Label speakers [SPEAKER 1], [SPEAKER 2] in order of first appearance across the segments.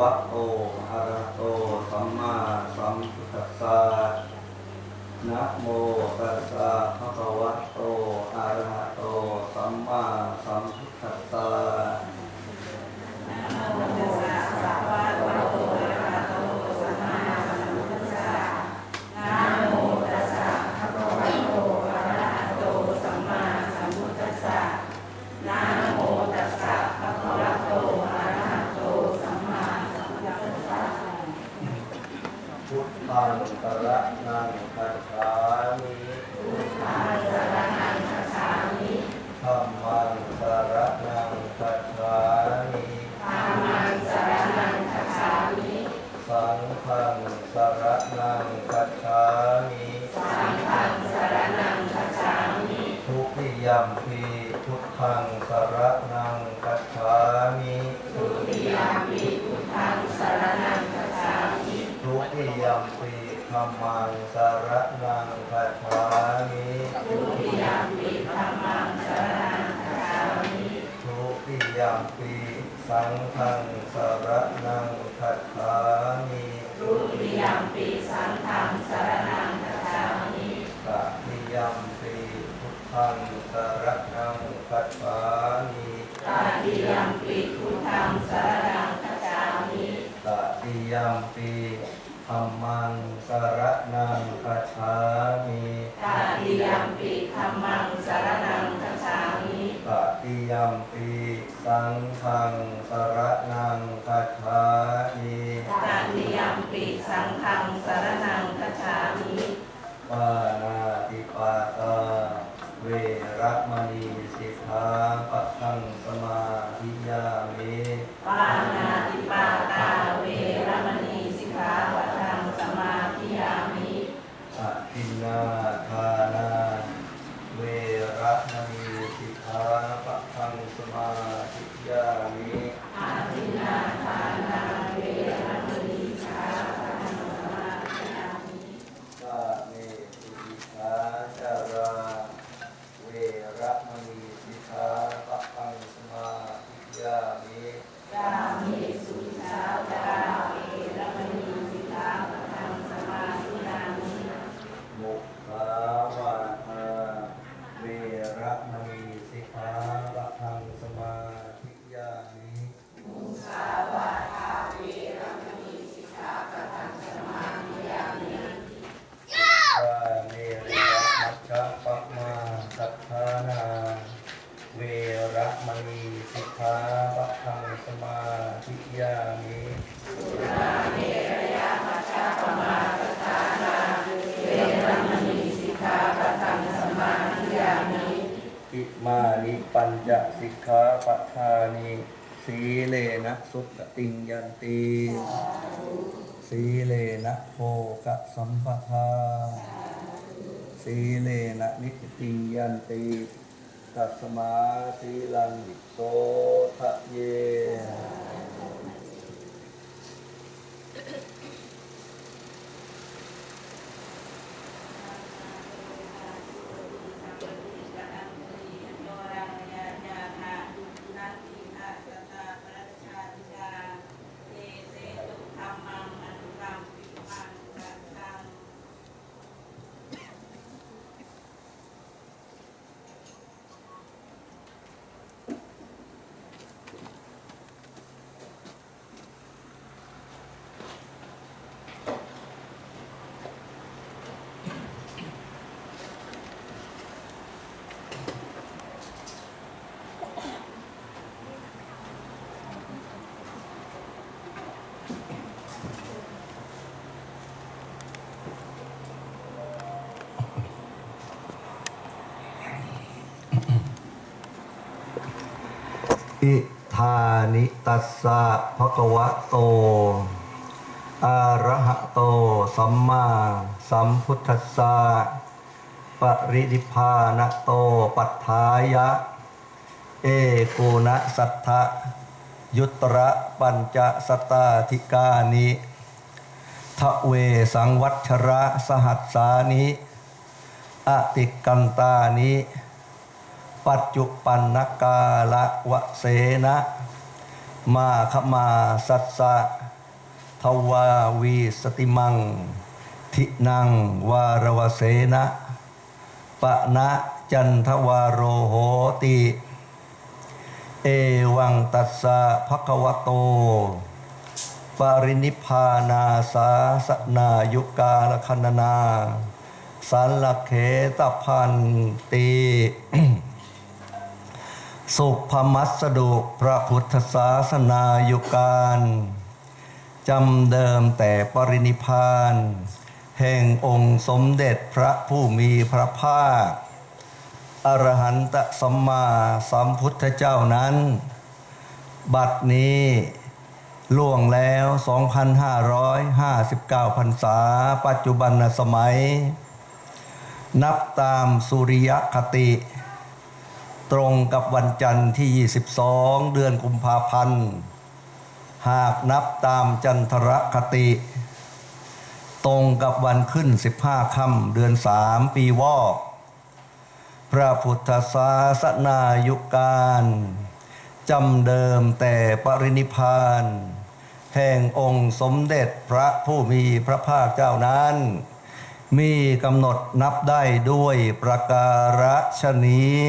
[SPEAKER 1] วะโตอะระโตสัมมาสัมพุทธัสสะนะโมตัสสะภะคะวะโตอะระหะโตสัมมาสัมพุทธัสสะ พุทธังสรนังคัจฉามิพุทธังสรนังคัจฉามิธัมมังสรนังคัจฉามิธัมมังสรนังคัจฉามิ สังฆังสรนังคัจฉามิ สังฆังสรนังคัจฉามิ ทุติ ยัมปีพุทธังสารนังคัจฉามิทุติยัมปีธัมมังสารนังคัจฉามิทุติยัมปีธัมมังสารนังคัจฉามิทุติยัมปีสังฆังสารนังคัจฉามิทุติยัมปีสังฆังสารนังคัจฉามิตติยัมปีพุทธังสาร นังคัจฉามิตติยัมปีธัมมังสรนังคัจฉามิ
[SPEAKER 2] ตาติยัมปิธรรมังสรนังคัจฉามิ
[SPEAKER 1] ตติยัมปีสังฆังสรนังคัจฉามิ
[SPEAKER 2] ตาติยัมปิสังฆังสรนังคัจฉามิ
[SPEAKER 1] ปานาติปาตา เวระมณีสิกขาปะทังสมาธิยามิ
[SPEAKER 2] ปานาติปาตาเวรมณีสิกขาปะทังสมาธิยามิ
[SPEAKER 1] อทินนาทานา เวระมณีสิกขาปะทังสมาธิยามิ
[SPEAKER 2] อาทินนาทานาเวรมณีสิกขาปะทังสมาธิยามิ
[SPEAKER 1] สาเมสุติคาจารา เวระมณีสิกขาปะทังสมาธิยามิ
[SPEAKER 2] ยามิสุชาจาเวรมณีสิกขาปะทังสมาธิยามิ
[SPEAKER 1] มุขาวาทาเวระมณีสิกขาปะทังสมาธิยามิ
[SPEAKER 2] สาวาทาเวรมณีสิกขาปะทังสมาธิยามิ
[SPEAKER 1] สาเมริยมัจจปะมาสัทธานา เวระมณีสิกขาปะทังสมาธิยามิ
[SPEAKER 2] เวรมณีสิกขาปะทังสมาธิยามิ
[SPEAKER 1] อิมานิปัญจสิกขาปะ ทานิสีเลนะสุขติงยันตีสีเลนะโภกะสัมปทา สีเลนะนิติงยันตีตัสมาสีลังโสทะเย อิธานิตัสสะภะคะวะโต อะระหะโต สัมมาสัมพุทธัสสะปรินิพพานะโต ปัฏฐายะ เอกูณะสัทธะยุตระปัญจสตาธิกานิทะเวสังวัชระสหัสสานิ อติกันตานิ ปัจจุปันนกาละวะเสนะมาขมาสัสสะทวาวีสติมัง ทินังวารวเสนะปะนะจันทวารโรโหติ เอวังตัสสะภะคะวะโต ปรินิพานาสาสนายุกาลคันนา สันลเขตพันติ สุภมัสดุพระพุทธศาสนายุการจำเดิมแต่ปรินิพพาน แห่งองค์สมเด็จพระผู้มีพระภาค อรหันตสัมมาสัมพุทธเจ้านั้น บัดนี้ล่วงแล้ว 2,559 พรรษา ปัจจุบันสมัย นับตามสุริยคติ ตรงกับวันจันทร์ที่ 22 เดือนกุมภาพันธ์ หากนับตามจันทรคติ ตรงกับวันขึ้น 15 ค่ำเดือน 3 ปีวอก พระพุทธศาสนายุการจำเดิมแต่ปรินิพาน แห่งองค์สมเด็จพระผู้มีพระภาคเจ้านั้น มีกำหนดนับได้ด้วยประการฉนี้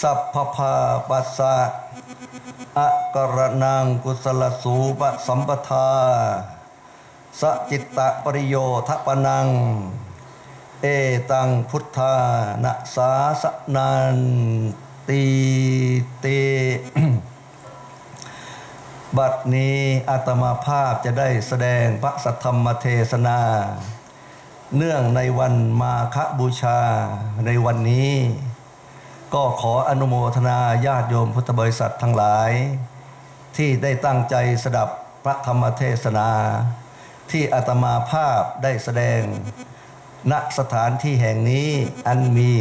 [SPEAKER 1] สัพพพาปัสสะอะกรนังกุศลสูปสัมปทา สจิตตปริโยทปนัง เอตังพุทธานะสาสนันตีเตบัดนี้อาตมาภาพจะได้แสดงพระสัทธรรมเทศนา เนื่องในวันมาคบูชาในวันนี้ ก็ขออนุโมทนาญาติโยมพุทธบริษัททั้งหลาย ที่ได้ตั้งใจสดับพระธรรมเทศนา ที่อาตมาภาพได้แสดง ณสถานที่แห่งนี้อันมี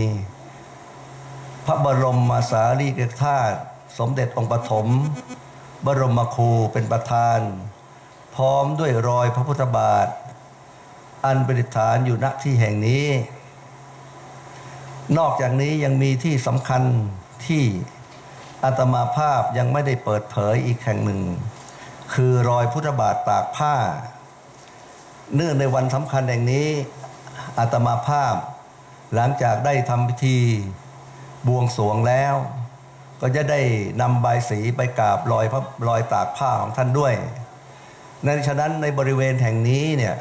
[SPEAKER 1] พระบรมสารีริกธาตุสมเด็จองค์ปฐมบรมครูเป็นประธาน พร้อมด้วยรอยพระพุทธบาท อันประดิษฐานอยู่ณที่แห่งนี้ นอกจากนี้ยังมีที่สำคัญที่อาตมาภาพยังไม่ได้เปิดเผยอีกแห่งหนึ่ง คือรอยพุทธบาทตากผ้า เนื่องในวันสำคัญแห่งนี้อาตมาภาพ หลังจากได้ทำพิธีบวงสรวงแล้ว ก็จะได้นำใบสีไปกราบรอยพระรอยตากผ้าของท่านด้วยในฉะนั้นในบริเวณแห่งนี้เนี่ย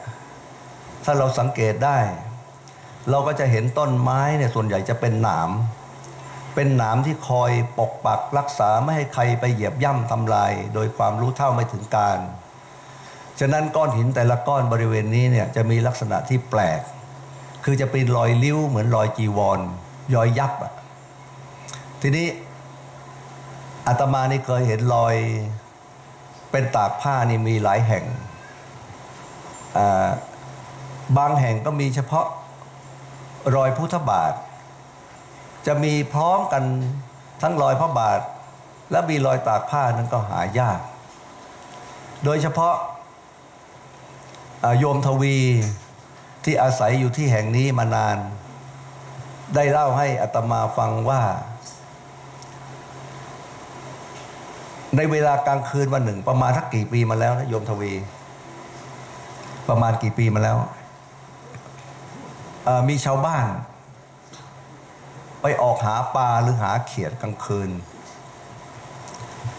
[SPEAKER 1] ถ้าเราสังเกตได้ เราก็จะเห็นต้นไม้เนี่ยส่วนใหญ่จะเป็นหนาม เป็นหนามที่คอยปกปักรักษาไม่ให้ใครไปเหยียบย่ำทำลาย โดยความรู้เท่าไม่ถึงการ ฉะนั้นก้อนหินแต่ละก้อนบริเวณนี้เนี่ยจะมีลักษณะที่แปลก คือจะเป็นรอยริ้วเหมือนรอยจีวรยอยยับอะทีนี้อาตมานี่เคยเห็นรอยเป็นตากผ้านี่มีหลายแห่งอ่าบางแห่งก็มีเฉพาะ รอยพุทธบาท จะมีพร้อมกันทั้งรอยพระบาท และมีรอยตากผ้านั้นก็หายาก โดยเฉพาะโยมทวีที่อาศัยอยู่ที่แห่งนี้มานาน ได้เล่าให้อัตมาฟังว่า ในเวลากลางคืนวันหนึ่ง ประมาณทักกี่ปีมาแล้วนะโยมทวี ประมาณกี่ปีมาแล้ว เอ่อมีชาวบ้าน ไปออกหาปลาหรือหาเขียดกลางคืน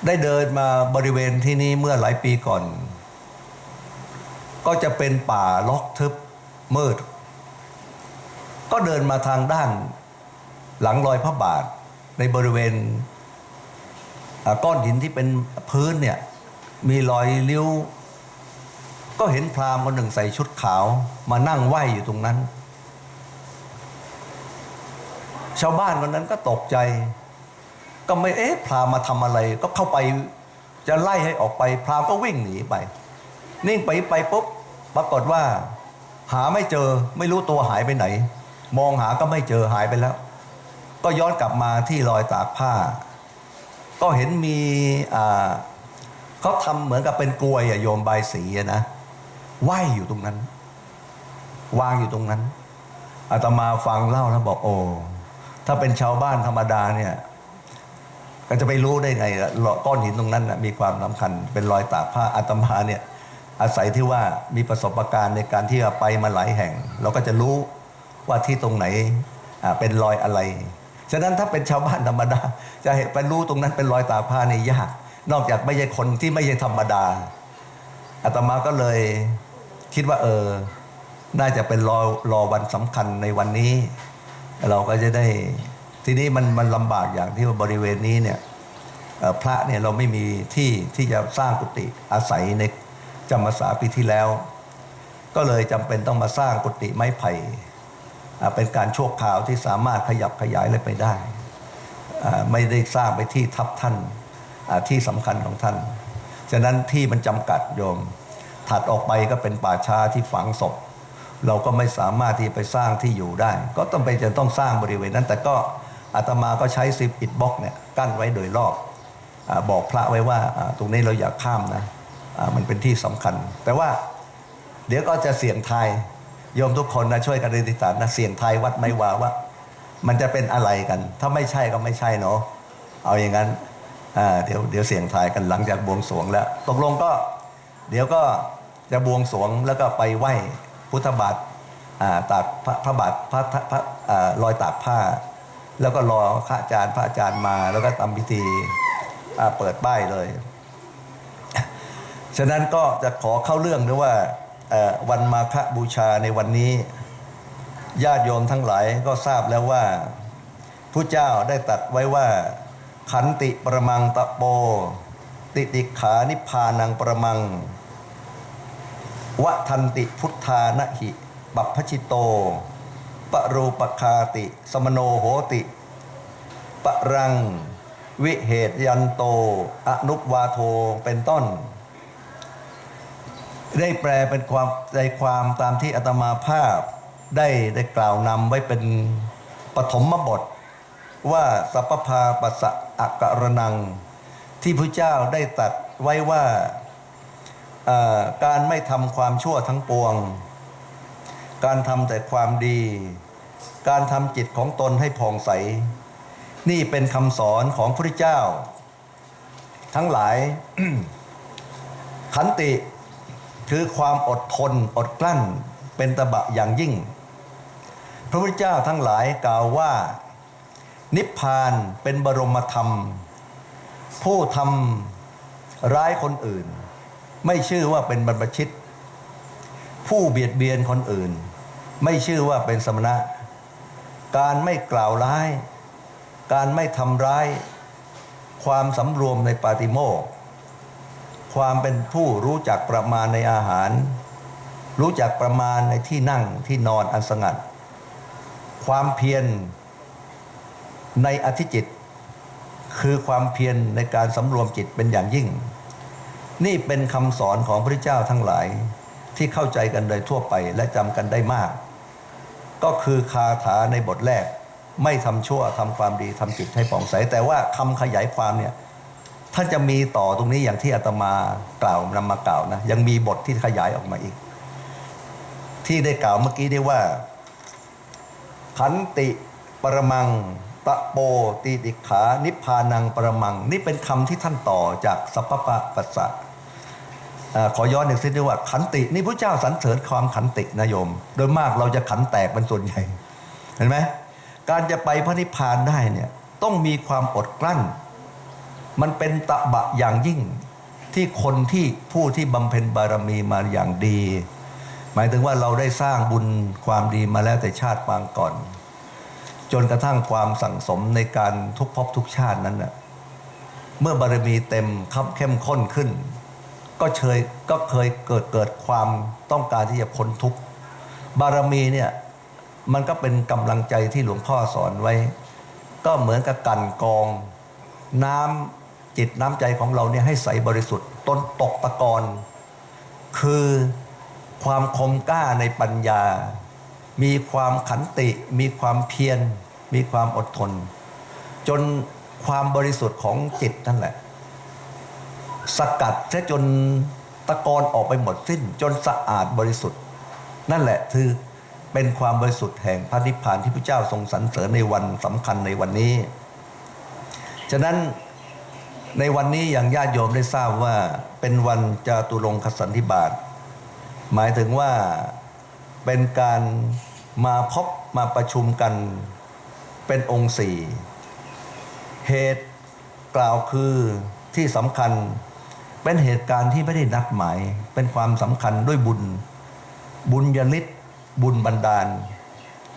[SPEAKER 1] ได้เดินมาบริเวณที่นี้เมื่อหลายปีก่อน ก็จะเป็นป่าล็อกทึบมืด ก็เดินมาทางด้านหลังรอยพระบาทในบริเวณก้อนหินที่เป็นพื้นเนี่ยมีรอยริ้ว ก็เห็นพราหมณ์คนหนึ่งใส่ชุดขาว มานั่งไหวอยู่ตรงนั้น ชาวบ้านคนนั้นก็ตกใจ ก็ไม่เอ๊ะพราหมณ์มาทำอะไร ก็เข้าไปจะไล่ให้ออกไป พราหมณ์ก็วิ่งหนีไป นิ่งไปไปปุ๊บปรากฏว่า หาไม่เจอไม่รู้ตัวหายไปไหน มองหาก็ไม่เจอหายไปแล้ว ก็ย้อนกลับมาที่รอยตากผ้า ก็เห็นมีอ่าเขาทำเหมือนกับเป็นกลวยอะโยมใบายสีอะนะไหวอยู่ตรงนั้น วางอยู่ตรงนั้นอาตมาฟังเล่าแล้วบอกโอ้ ถ้าเป็นชาวบ้านธรรมดาเนี่ยก็จะไปรู้ได้ไงล่ะก้อนหินตรงนั้นนะมีความสำคัญเป็นรอยตากผ้าอาตมาเนี่ยอาศัยที่ว่ามีประสบการณ์ในการที่ไปมาหลายแห่ง เราก็จะรู้ว่าที่ตรงไหนเป็นรอยอะไร ฉะนั้นถ้าเป็นชาวบ้านธรรมดา จะเห็นไปรู้ตรงนั้นเป็นรอยตากผ้านี่ยาก นอกจากไม่ใช่คนที่ไม่ใช่ธรรมดาอาตมาก็เลยคิดว่าเออ น่าจะเป็นรอรอวันสำคัญในวันนี้ เราก็จะได้ทีนี้มันมันลำบากอย่างที่ว่าบริเวณนี้เนี่ยพระเนี่ยเราไม่มีที่ที่จะสร้างกุฏิอาศัยในจำพรรษาปีที่แล้ว ก็เลยจำเป็นต้องมาสร้างกุฏิไม้ไผ่เป็นการชั่วคราวที่สามารถขยับขยายอะไรไปได้ ไม่ได้สร้างไปที่ทับท่านที่สำคัญของท่าน ฉะนั้นที่มันจำกัดโยม ถัดออกไปก็เป็นป่าช้าที่ฝังศพ เราก็ไม่สามารถที่ไปสร้างที่อยู่ได้ ก็ต้องไปจะต้องสร้างบริเวณนั้น แต่ก็อาตมาก็ใช้ซิปอิดบล็อกเนี่ยกั้นไว้โดยรอบอบอกพระไว้ว่าตรงนี้เราอย่าข้ามนะมันเป็นที่สำคัญ แต่ว่าเดี๋ยวก็จะเสี่ยงทายโยมทุกคนนะช่วยกันอธิษฐานนะเสี่ยงทายวัดไม่ว่าว่า มันจะเป็นอะไรกัน ถ้าไม่ใช่ก็ไม่ใช่เนาะเอาอย่างนั้นเดี๋ยวเดี๋ยวเสี่ยงทายกันหลังจากบวงสรวงแล้ว ตกลงก็เดี๋ยวก็จะบวงสรวงแล้วก็ไปไหว้ พุทธบาทตากพระบาทพระพระอ่ารอยตากผ้า แล้วก็รอพระอาจารย์พระอาจารย์มาแล้วก็ทำพิธีเปิดป้ายเลย ฉะนั้นก็จะขอเข้าเรื่องด้วยว่าวันมาฆบูชาในวันนี้ญาติโยมทั้งหลายก็ทราบแล้วว่าผู้เจ้าได้ตัดไว้ว่า ขันติประมังตะโป ติติขานิพานังประมัง วะทันติพุทธานะหิบัพพชิโต ปรูปคาติ สมโนโหติปรัง วิเหตยันโต อนุปวาโทเป็นต้น ได้แปลเป็นความใจความตามที่อาตมาภาพได้ได้กล่าวนำไว้เป็นปฐมบท ว่าสัพพาปัสสะอักรนัง ที่พระเจ้าได้ตัดไว้ว่า การไม่ทำความชั่วทั้งปวง การทำแต่ความดี การทำจิตของตนให้ผ่องใส นี่เป็นคำสอนของพระเจ้า ทั้งหลาย ขันติคือความอดทนอดกลั้นเป็นตบะอย่างยิ่ง พระพุทธเจ้าทั้งหลายกล่าวว่า นิพพานเป็นบรมธรรม ผู้ทำร้ายคนอื่น ไม่ชื่อว่าเป็นบรรพชิต ผู้เบียดเบียนคนอื่น ไม่ชื่อว่าเป็นสมณะ การไม่กล่าวร้าย การไม่ทำร้าย ความสำรวมในปาติโมกความเป็นผู้รู้จักประมาณในอาหาร รู้จักประมาณในที่นั่งที่นอนอันสงัด ความเพียรในอธิจิต คือความเพียรในการสำรวมจิตเป็นอย่างยิ่ง นี่เป็นคำสอนของพระเจ้าทั้งหลายที่เข้าใจกันโดยทั่วไปและจำกันได้มาก ก็คือคาถาในบทแรก ไม่ทำชั่วทำความดีทำจิตให้ผ่องใส แต่ว่าคำขยายความเนี่ยท่านจะมีต่อตรงนี้อย่างที่อาตมากล่าวนำมากล่าวนะยังมีบทที่ขยายออกมาอีก ที่ได้กล่าวเมื่อกี้ได้ว่า ขันติปรมังตะโปตีติขา นิพพานังปรมัง นี่เป็นคำที่ท่านต่อจากสัพพะปัสสะ ขอย้อนหนึ่งสิด้วยว่าขันตินี่พระเจ้าสรรเสริญความขันตินะโยม โดยมากเราจะขันแตกเป็นส่วนใหญ่ เห็นไหมการจะไปพระนิพพานได้เนี่ยต้องมีความอดกลั้น มันเป็นตะบะอย่างยิ่งที่คนที่ผู้ที่บำเพ็ญบารมีมาอย่างดี หมายถึงว่าเราได้สร้างบุญความดีมาแล้วแต่ชาติปางก่อน จนกระทั่งความสั่งสมในการทุกภพทุกชาตินั้นน่ะเมื่อบารมีเต็มคับเข้มข้นขึ้น ก็เชยก็เคยเกิดเกิดความต้องการที่จะพ้นทุกข์บารมีเนี่ยมันก็เป็นกำลังใจที่หลวงพ่อสอนไว้ ก็เหมือนกับกันกอง น้ำจิตน้ำใจของเราเนี่ยให้ใสบริสุทธิ์ต้นตกตะกอนคือความคมกล้าในปัญญา มีความขันติ มีความเพียรมีความอดทน จนความบริสุทธิ์ของจิตนั่นแหละ สกัดเสียจนตะกอนออกไปหมดสิ้น จนสะอาดบริสุทธิ์ นั่นแหละคือเป็นความบริสุทธิ์แห่งพระนิพพานที่พระเจ้าทรงสรรเสริญในวันสำคัญในวันนี้ ฉะนั้นในวันนี้อย่างญาติโยมได้ทราบว่าเป็นวันจาตุรงคสันธิบาตหมายถึงว่าเป็นการมาพบมาประชุมกันเป็นองค์สี่เหตุกล่าวคือที่สำคัญ เป็นเหตุการณ์ที่ไม่ได้นัดหมาย เป็นความสำคัญด้วยบุญ บุญยลิศบุญบันดาล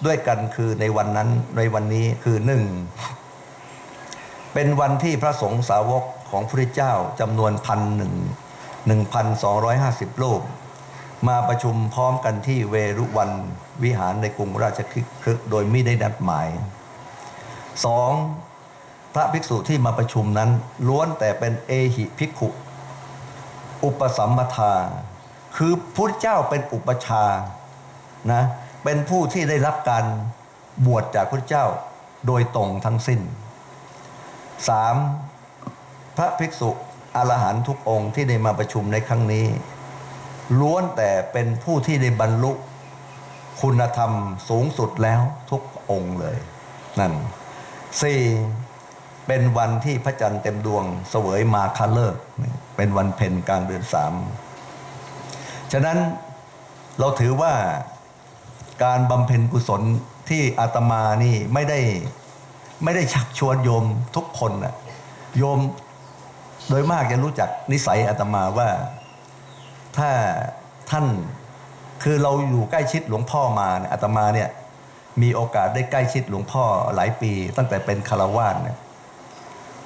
[SPEAKER 1] ด้วยกันคือในวันนั้นในวันนี้คือหนึ่งเป็นวันที่พระสงฆ์สาวกของพระเจ้าจำนวนพันหนึ่งหนึ่งพันสองร้อยห้าสิบรูปมาประชุมพร้อมกันที่เวรุวันวิหารในกรุงราชคฤห์โดยไม่ได้นัดหมายสองพระภิกษุที่มาประชุมนั้นล้วนแต่เป็นเอหิภิกขุ อุปสัมปทา คือพุทธเจ้าเป็นอุปชานะเป็นผู้ที่ได้รับการบวชจากพระเจ้าโดยตรงทั้งสิ้นสามพระภิกษุอรหันต์ทุกองค์ที่ได้มาประชุมในครั้งนี้ ล้วนแต่เป็นผู้ที่ได้บรรลุคุณธรรมสูงสุดแล้วทุกองค์เลย นั่นสี่ เป็นวันที่พระจันทร์เต็มดวงเสวยมาคาเลิกษ์เป็นวันเพ็ญกลางเดือนสามฉะนั้นเราถือว่าการบำเพ็ญกุศลที่อาตมานี่ไม่ได้ไม่ได้ชักชวนโยมทุกคนนะโยมโดยมากจะรู้จักนิสัยอาตมาว่าถ้าท่านคือเราอยู่ใกล้ชิดหลวงพ่อมาเนี่ยอาตมาเนี่ยมีโอกาสได้ใกล้ชิดหลวงพ่อหลายปี ตั้งแต่เป็นคารวาสเนี่ย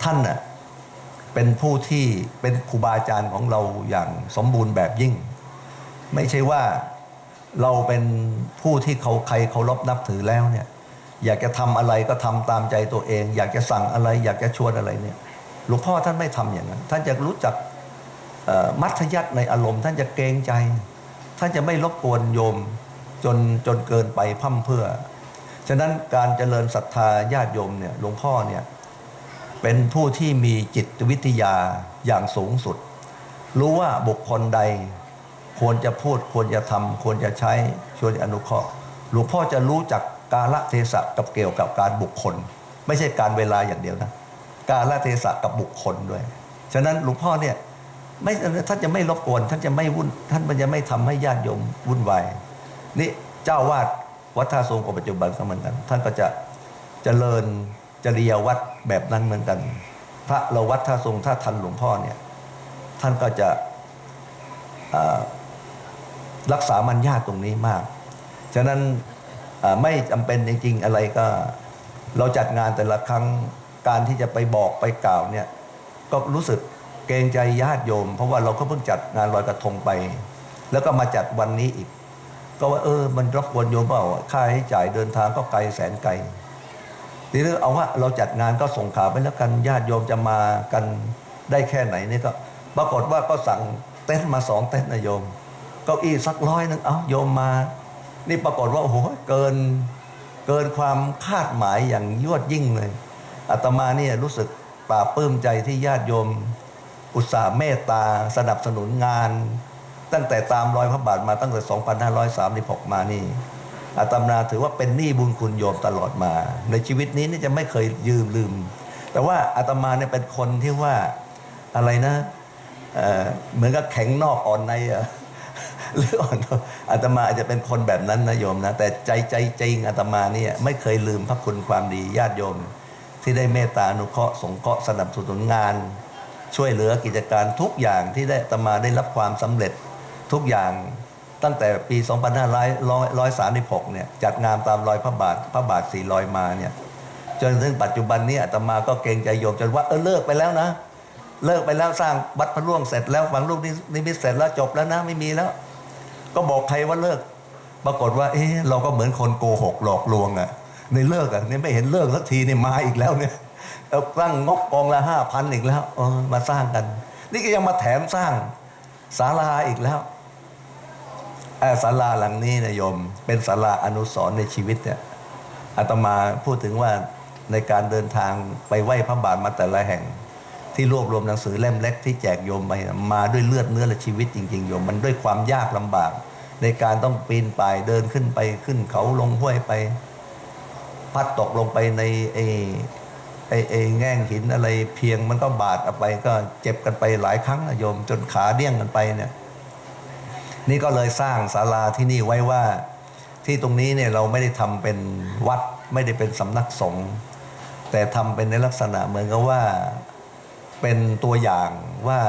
[SPEAKER 1] ท่านน่ะเป็นผู้ที่เป็นครูบาอาจารย์ของเราอย่างสมบูรณ์แบบยิ่ง ไม่ใช่ว่าเราเป็นผู้ที่เขาใครเคารพนับถือแล้วเนี่ยอยากจะทำอะไรก็ทำตามใจตัวเอง อยากจะสั่งอะไร อยากจะชวนอะไรเนี่ยหลวงพ่อท่านไม่ทำอย่างนั้น ท่านจะรู้จักมัธยัติในอารมณ์ ท่านจะเกรงใจ ท่านจะไม่รบกวนโยมจนจนเกินไปพร่ำเพื่อ ฉะนั้นการเจริญศรัทธาญาติโยมเนี่ยหลวงพ่อเนี่ย เป็นผู้ที่มีจิตวิทยาอย่างสูงสุด รู้ว่าบุคคลใด ควรจะพูดควรจะทำควรจะใช้ควรจะอนุเคราะห์หลวงพ่อจะรู้จักกาลเทศะกับเกี่ยวกับการบุคคล ไม่ใช่การเวลาอย่างเดียวนะ กาลเทศะกับบุคคลด้วย ฉะนั้นหลวงพ่อเนี่ยไม่ท่านจะไม่รบกวนท่านจะไม่วุ่นท่านมันจะไม่ทำให้ญาติโยมวุ่นวายนี่เจ้าวาดวัดท่าทรงองค์ปัจจุบันก็เหมือนกัน ท่านก็จะเจริญ จริยวัดแบบนั้นเหมือนกัน พระเราวัดท่าทรงถ้าทันหลวงพ่อเนี่ย ท่านก็จะรักษามันยากตรงนี้มาก ฉะนั้นไม่จำเป็นจริงๆอะไรก็เราจัดงานแต่ละครั้งการที่จะไปบอกไปกล่าวเนี่ย ก็รู้สึกเกรงใจญาติโยม เพราะว่าเราก็เพิ่งจัดงานลอยกระทงไป แล้วก็มาจัดวันนี้อีก ก็ว่าเออมันรบกวนโยมเปล่าค่าให้จ่ายเดินทางก็ไกลแสนไกล ทีนี้เอาว่าเราจัดงานก็ส่งข่าวไปแล้วกันญาติโยมจะมากันได้แค่ไหนนี่ก็ ปรากฏว่าก็สั่งเต็นท์มาสองเต็นท์นะโยมเก้าอี้สักร้อยนึงเอาโยมมา นี่ปรากฏว่าโอ้โหเกินเกินความคาดหมายอย่างยวดยิ่งเลยอาตมาเนี่ยรู้สึกปลาปลื้มใจที่ญาติโยม อุตส่าห์เมตตาสนับสนุนงาน ตั้งแต่ตามรอยพระบาทมาตั้งแต่ 2536 มานี่ อาตมาถือว่าเป็นหนี้บุญคุณโยมตลอดมา ในชีวิตนี้นี่จะไม่เคยยืมลืม แต่ว่าอาตมาเนี่ยเป็นคนที่ว่าอะไรนะเเหมือนกับแข็งนอกอ่อนในอะหรืออ่อนอาตมาอาจจะเป็นคนแบบนั้นนะโยมนะ แต่ใจใจจริงอาตมาเนี่ยไม่เคยลืมพระคุณความดีญาติโยม ที่ได้เมตตาอนุเคราะห์สงเคราะห์สนับสนุนงาน ช่วยเหลือกิจการทุกอย่างที่ได้อาตมาได้รับความสำเร็จทุกอย่าง ตั้งแต่ปี 2536เนี่ยจัดงานตามรอยพระบาทพระบาทสี่รอยมาเนี่ยจนถึงปัจจุบันนี้อาตมาก็เกรงใจโยมจนว่าเออเลิกไปแล้วนะ เลิกไปแล้วสร้างวัดพระร่วงเสร็จแล้วฝังลูกนิมิตเสร็จแล้วจบแล้วนะไม่มีแล้ว ก็บอกใครว่าเลิก ปรากฏว่า เอ๊ะเราก็เหมือนคนโกหกหลอกลวงอะในเลิกอะนี่ไม่เห็นเลิกสักทีนี่มาอีกแล้วเนี่ยเอาตั้งงบกองละห้าพันอีกแล้วมาสร้างกัน นี่ก็ยังมาแถมสร้างศาลาอีกแล้ว ศาลาหลังนี้นะโยม เป็นศาลาอนุสรณ์ในชีวิตเนี่ยอาตมาพูดถึงว่าในการเดินทางไปไหว้พระบาทมาแต่ละแห่ง ที่รวบรวมหนังสือเล่มเล็กที่แจกโยมไปมาด้วยเลือดเนื้อและชีวิตจริงๆโยม มันด้วยความยากลำบาก ในการต้องปีนป่ายเดินขึ้นไปขึ้นเขาลงห้วยไปพัดตกลงไปในไอ้ไอ้ไอ้แง่งหินอะไรเพียงมันก็บาดเอาไปก็เจ็บกันไปหลายครั้งนะโยม จนขาเดี้ยงกันไปเนี่ย นี่ก็เลยสร้างศาลาที่นี่ไว้ว่า ที่ตรงนี้เนี่ยเราไม่ได้ทำเป็นวัดไม่ได้เป็นสำนักสงฆ์แต่ทำเป็นในลักษณะเหมือนกับว่าเป็นตัวอย่างว่า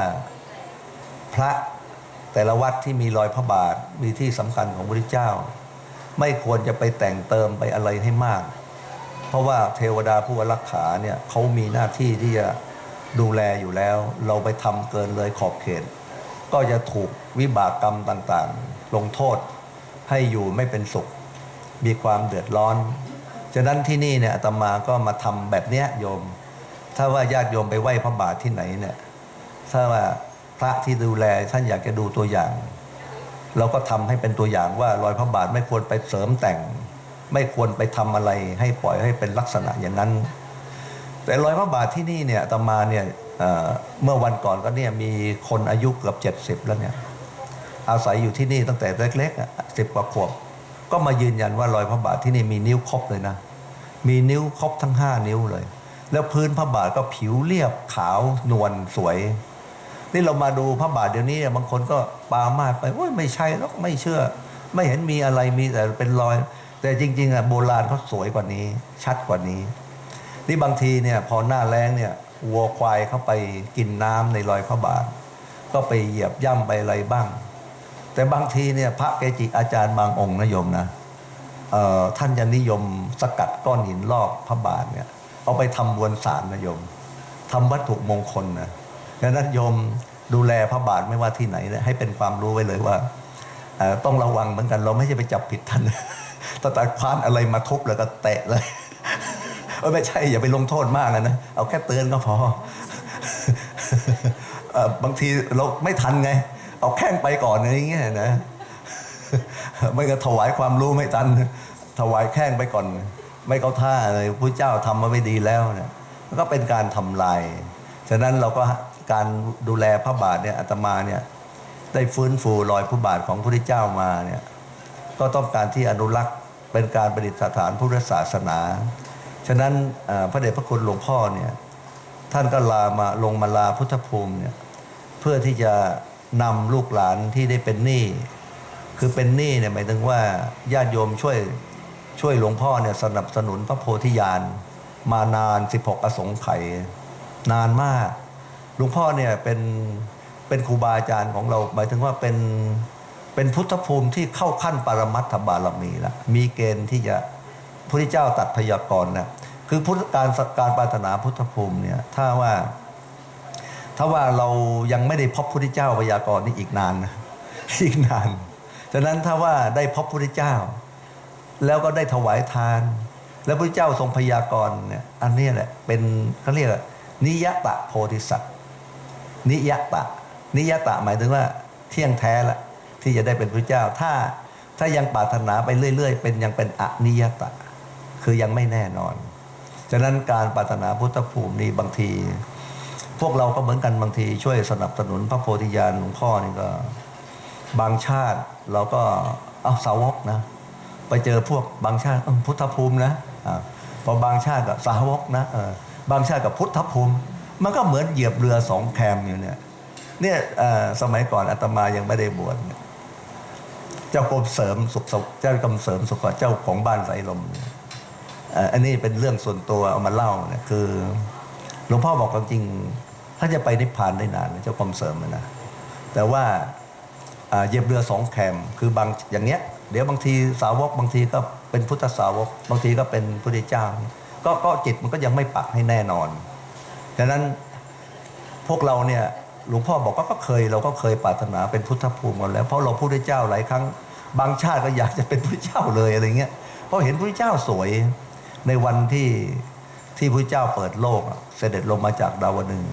[SPEAKER 1] พระแต่ละวัดที่มีรอยพระบาทมีที่สำคัญของพระพุทธเจ้า ไม่ควรจะไปแต่งเติมไปอะไรให้มาก เพราะว่าเทวดาผู้รักขาเนี่ยเขามีหน้าที่ที่จะดูแลอยู่แล้ว เราไปทำเกินเลยขอบเขต ก็จะถูกวิบากกรรมต่างๆ ลงโทษให้อยู่ไม่เป็นสุข มีความเดือดร้อน ฉะนั้นที่นี่เนี่ยอาตมาก็มาทำแบบเนี้ยโยม ถ้าว่าญาติโยมไปไหว้พระบาทที่ไหนเนี่ยถ้าว่าพระที่ดูแลท่านอยากจะดูตัวอย่าง เราก็ทำให้เป็นตัวอย่างว่ารอยพระบาทไม่ควรไปเสริมแต่ง ไม่ควรไปทำอะไรให้ปล่อยให้เป็นลักษณะอย่างนั้น แต่รอยพระบาทที่นี่เนี่ยอาตมาเนี่ย เมื่อวันก่อนก็เนี่ยมีคนอายุเกือบเจ็ดสิบแล้วเนี่ยอาศัยอยู่ที่นี่ตั้งแต่เล็กๆสิบกว่าขวบ ก็มายืนยันว่ารอยพระบาทที่นี่มีนิ้วครบเลยนะ มีนิ้วครบทั้งห้านิ้วเลย แล้วพื้นพระบาทก็ผิวเรียบขาวนวลสวย นี่เรามาดูพระบาทเดี๋ยวนี้บางคนก็ปามาดไปโอ้ยไม่ใช่แล้วไม่เชื่อ ไม่เห็นมีอะไรมีแต่เป็นรอย แต่จริง ๆอะโบราณเขาสวยกว่านี้ ชัดกว่านี้ นี่บางทีเนี่ยพอหน้าแล้งเนี่ย วัวควายเข้าไปกินน้ำในรอยพระบาท ก็ไปเหยียบย่ำไปอะไรบ้าง แต่บางทีเนี่ยพระเกจิอาจารย์บางองค์นะโยมนะท่านจะนิยมสกัดก้อนหินรอบพระบาทเนี่ยเอาไปทำมวลสารนะโยมทำวัตถุมงคลนะดังนั้นโยมดูแลพระบาทไม่ว่าที่ไหนให้เป็นความรู้ไว้เลยว่าต้องระวังเหมือนกันเราไม่ใช่ไปจับผิดท่านแต่แต่คว้านอะไรมาทุบแล้วก็เตะเลย เออไม่ใช่อย่าไปลงโทษมากนะ เอาแค่เตือนก็พอบางทีเราไม่ทันไง เอาแข้งไปก่อนอะไรอย่างเงี้ยนะไม่ก็ถวายความรู้ไม่ทัน ถวายแข้งไปก่อน ไม่เข้าท่าเลยพระเจ้าทำมาไม่ดีแล้วเนี่ยมันก็เป็นการทำลาย ฉะนั้นเราก็การดูแลพระบาทเนี่ยอาตมาเนี่ยได้ฟื้นฟูรอยพระบาทของพระพุทธเจ้ามาเนี่ยก็ต้องการที่อนุรักษ์เป็นการประดิษฐานพุทธศาสนา ฉะนั้นพระเดชพระคุณหลวงพ่อเนี่ยท่านก็ลามาลงมาลาพุทธภูมิเนี่ยเพื่อที่จะนำลูกหลานที่ได้เป็นหนี้คือเป็นหนี้เนี่ยหมายถึงว่าญาติโยมช่วยช่วยหลวงพ่อเนี่ยสนับสนุนพระโพธิญาณมานาน 16 อสงไขยนานมากหลวงพ่อเนี่ยเป็นเป็นครูบาอาจารย์ของเรา หมายถึงว่าเป็นเป็นพุทธภูมิที่เข้าขั้นปรมัตถบารมีแล้วมีเกณฑ์ที่จะ พระพุทธเจ้าตัดพยากรณ์นะคือพุทธการการปรารถนาพุทธภูมิเนี่ยถ้าว่า ถ้าว่าเรายังไม่ได้พบพระพุทธเจ้าพยากรณ์นี่อีกนานนะอีกนานฉะนั้นถ้าว่าได้พบพระพุทธเจ้า แล้วก็ได้ถวายทาน แล้วพระพุทธเจ้าทรงพยากรณ์เนี่ยอันนี้แหละเป็นเขาเรียกนิยตะโพธิสัตว์นิยตะ นิยตะหมายถึงว่าเที่ยงแท้ละที่จะได้เป็นพระเจ้า ถ้าถ้ายังปรารถนาไปเรื่อย ๆ เป็นยังเป็นอนิยตะ คือยังไม่แน่นอน ฉะนั้นการปรารถนาพุทธภูมินี่บางที พวกเราก็เหมือนกันบางทีช่วยสนับสนุนพระโพธิญาณหลวงพ่อนี่ก็ บางชาติเราก็เอาสาวกนะ ไปเจอพวกบางชาติพุทธภูมินะพอบางชาติกับสาวกนะบางชาติกับพุทธภูมิ มันก็เหมือนเหยียบเรือสองแคมอยู่เนี่ยเนี่ยสมัยก่อนอาตมายังไม่ได้บวชเจ้ากรมเสริมสุขเจ้ากรมเสริมสุขเจ้าของบ้านไสลมเนี่ย อันนี้เป็นเรื่องส่วนตัวเอามาเล่าเนี่ยคือหลวงพ่อบอกความจริง ถ้าจะไปนิพพานได้นานเจ้ากรมเสริมนะแต่ว่าเหยียบเรือสองแคมคือบางอย่างเนี้ย เดี๋ยวบางทีสาวกบางทีก็เป็นพุทธสาวก บางทีก็เป็นพุทธเจ้า ก็ก็จิตมันก็ยังไม่ปักให้แน่นอนดังนั้นพวกเราเนี่ยหลวงพ่อบอกก็เคยเราก็เคยปรารถนาเป็นพุทธภูมิกันแล้ว เพราะเราพุทธเจ้าหลายครั้ง บางชาติก็อยากจะเป็นพุทธเจ้าเลยอะไรเงี้ยเพราะเห็นพุทธเจ้าสวย ในวันที่ที่พระเจ้าเปิดโลก เสด็จลงมาจากดาวดึง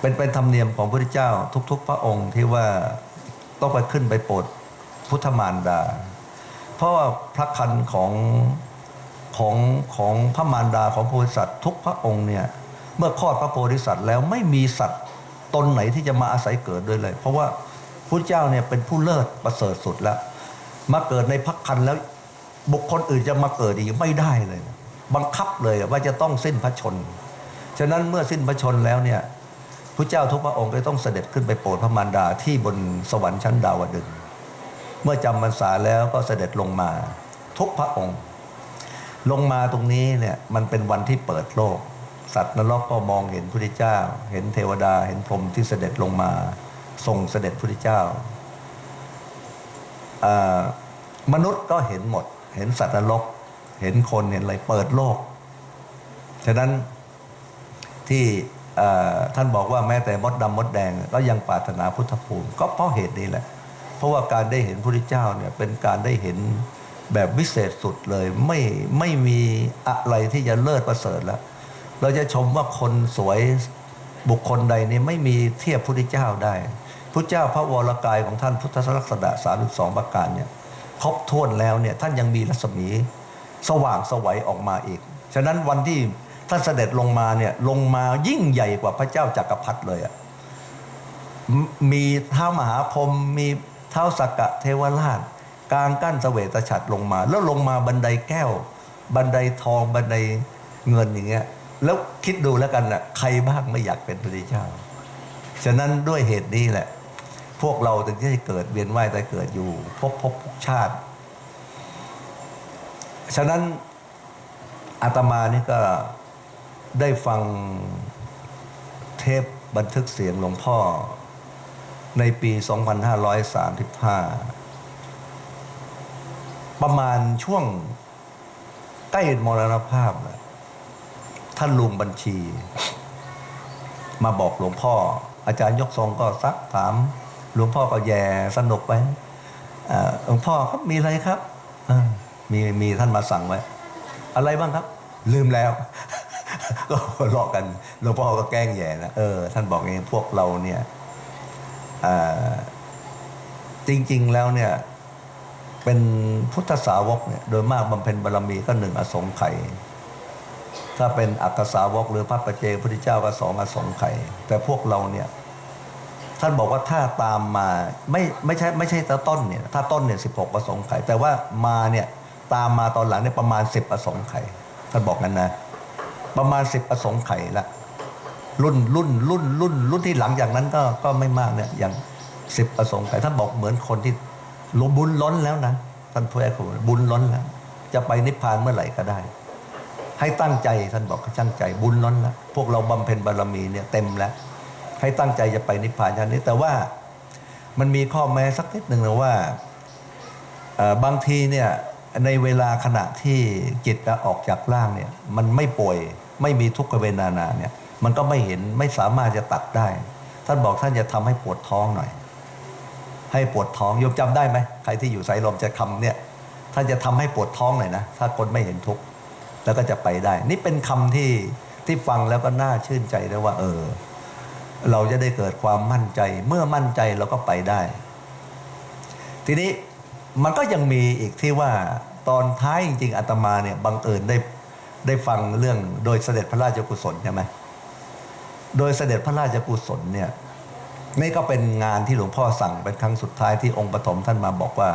[SPEAKER 1] เป็นเป็นธรรมเนียมของพระเจ้าทุก ๆ พระองค์ที่ว่าต้องไปขึ้นไปโปรดพุทธมารดา เพราะว่าพระคันของของของพระมารดาของโพธิสัตว์ทุกพระองค์เนี่ยเมื่อคลอดพระโพธิสัตว์แล้วไม่มีสัตว์ตนไหนที่จะมาอาศัยเกิดด้วยเลย เพราะว่าพระเจ้าเนี่ยเป็นผู้เลิศประเสริฐสุดแล้ว มาเกิดในพักคันแล้ว บุคคลอื่นจะมาเกิดอีกไม่ได้เลย บังคับเลยว่าจะต้องสิ้นพระชน ฉะนั้นเมื่อสิ้นพระชนแล้วเนี่ยพระเจ้าทุกพระองค์ก็ต้องเสด็จขึ้นไปโปรดพระมารดาที่บนสวรรค์ชั้นดาวดึงเมื่อจำพรรษาแล้วก็เสด็จลงมาทุกพระองค์ ลงมาตรงนี้เนี่ยมันเป็นวันที่เปิดโลก สัตว์นรกก็มองเห็นพระเจ้า เห็นเทวดาเห็นพรหมที่เสด็จลงมาทรงเสด็จพระเจ้ามนุษย์ก็เห็นหมด เห็นสัตว์นรก เห็นคนเห็นอะไรเปิดโลก ฉะนั้นที่ท่านบอกว่าแม้แต่มดดำมดแดงก็ยังปรารถนาพุทธภูมิ ก็เพราะเหตุนี้แหละ เพราะว่าการได้เห็นพระพุทธเจ้าเนี่ยเป็นการได้เห็นแบบวิเศษสุดเลยไม่ไม่มีอะไรที่จะเลิศประเสริฐแล้ว เราจะชมว่าคนสวยบุคคลใดนี่ไม่มีเทียบพระพุทธเจ้าได้พระเจ้าพระวรกายของท่านพุทธลักษณะ32 ประการเนี่ย ครบถ้วนแล้วเนี่ยท่านยังมีรัศมีสว่างสวัยออกมาอีก ฉะนั้นวันที่ท่านเสด็จลงมาเนี่ยลงมายิ่งใหญ่กว่าพระเจ้าจักรพรรดิเลยอะมมีเท้ามหาพรหมมีเท้าสักกะเทวราชกลางกั้นเสวตฉัตรลงมา แล้วลงมาบันไดแก้ว บันไดทองบันไดเงินอย่างเงี้ยแล้วคิดดูแล้วกันน่ะใครบ้างไม่อยากเป็นพระเจ้า ฉะนั้นด้วยเหตุนี้แหละ พวกเราถึงที่เกิดเวียนว่ายแต่เกิดอยู่พบพบชาติ ฉะนั้นอาตมานี่ก็ได้ฟังเทปบันทึกเสียงหลวงพ่อ ในปี 2535 ประมาณช่วงใกล้มรณภาพนะท่านลุงบัญชี มาบอกหลวงพ่อ อาจารย์ยกทรงก็ซักถาม หลวงพ่อก็แย่สนุกไปหลวงพ่อครับมีอะไรครับมีมีท่านมาสั่งไว้ อะไรบ้างครับ ลืมแล้ว ก็เราะกันหลวงพ่อก็แกล้งแย่นะเออท่านบอกเองพวกเราเนี่ยจริง ๆ แล้วเนี่ย เป็นพุทธสาวกเนี่ยโดยมากบำเพ็ญบารมีก็หนึ่งอสงไขยถ้าเป็นอักขสาวกหรือพระปัจเจพุทธเจ้าก็สองอสงไขยแต่พวกเราเนี่ย ท่านบอกว่าถ้าตามมาไม่ไม่ใช่ไม่ใช่แต่ต้นเนี่ยถ้าต้นเนี่ยสิบหกอสงไขยแต่ว่ามาเนี่ยตามมาตอนหลังเนี่ยประมาณสิบอสงไขยท่านบอกกันนะ ประมาณสิบอสงไขยละรุ่นรุ่นรุ่นรุ่นรุ่นที่หลังจากนั้นก็ก็ไม่มากเนี่ยอย่างสิบอสงไขยท่านบอกเหมือนคนที่ลบุญล้นแล้วนะท่านพูดให้ผมบุญล้นแล้วจะไปนิพพานเมื่อไหร่ก็ได้ ให้ตั้งใจท่านบอกให้ตั้งใจบุญล้นแล้วพวกเราบำเพ็ญบารมีเนี่ยเต็มแล้ว ให้ตั้งใจจะไปนิพพานชั้นนี้ แต่ว่ามันมีข้อแม้สักนิดหนึ่งนะว่าบางทีเนี่ยในเวลาขณะที่จิตออกจากร่างเนี่ยมันไม่ป่วยไม่มีทุกขเวทนาเนี่ยมันก็ไม่เห็นไม่สามารถจะตัดได้ ท่านบอกท่านจะทำให้ปวดท้องหน่อย ให้ปวดท้องโยมจำได้ไหมใครที่อยู่สายลมจะคำเนี่ยท่านจะทำให้ปวดท้องหน่อยนะถ้าคนไม่เห็นทุกข์แล้วก็จะไปได้ นี่เป็นคำที่ที่ฟังแล้วก็น่าชื่นใจเลยว่า เออ เราจะได้เกิดความมั่นใจ เมื่อมั่นใจเราก็ไปได้ ทีนี้มันก็ยังมีอีกที่ว่าตอนท้ายจริงๆอาตมาเนี่ยบังเอิญได้ได้ฟังเรื่องโดยเสด็จพระราชกุศลใช่ไหมโดยเสด็จพระราชกุศลเนี่ยนี่ก็เป็นงานที่หลวงพ่อสั่งเป็นครั้งสุดท้ายที่องค์ปฐมท่านมาบอกว่า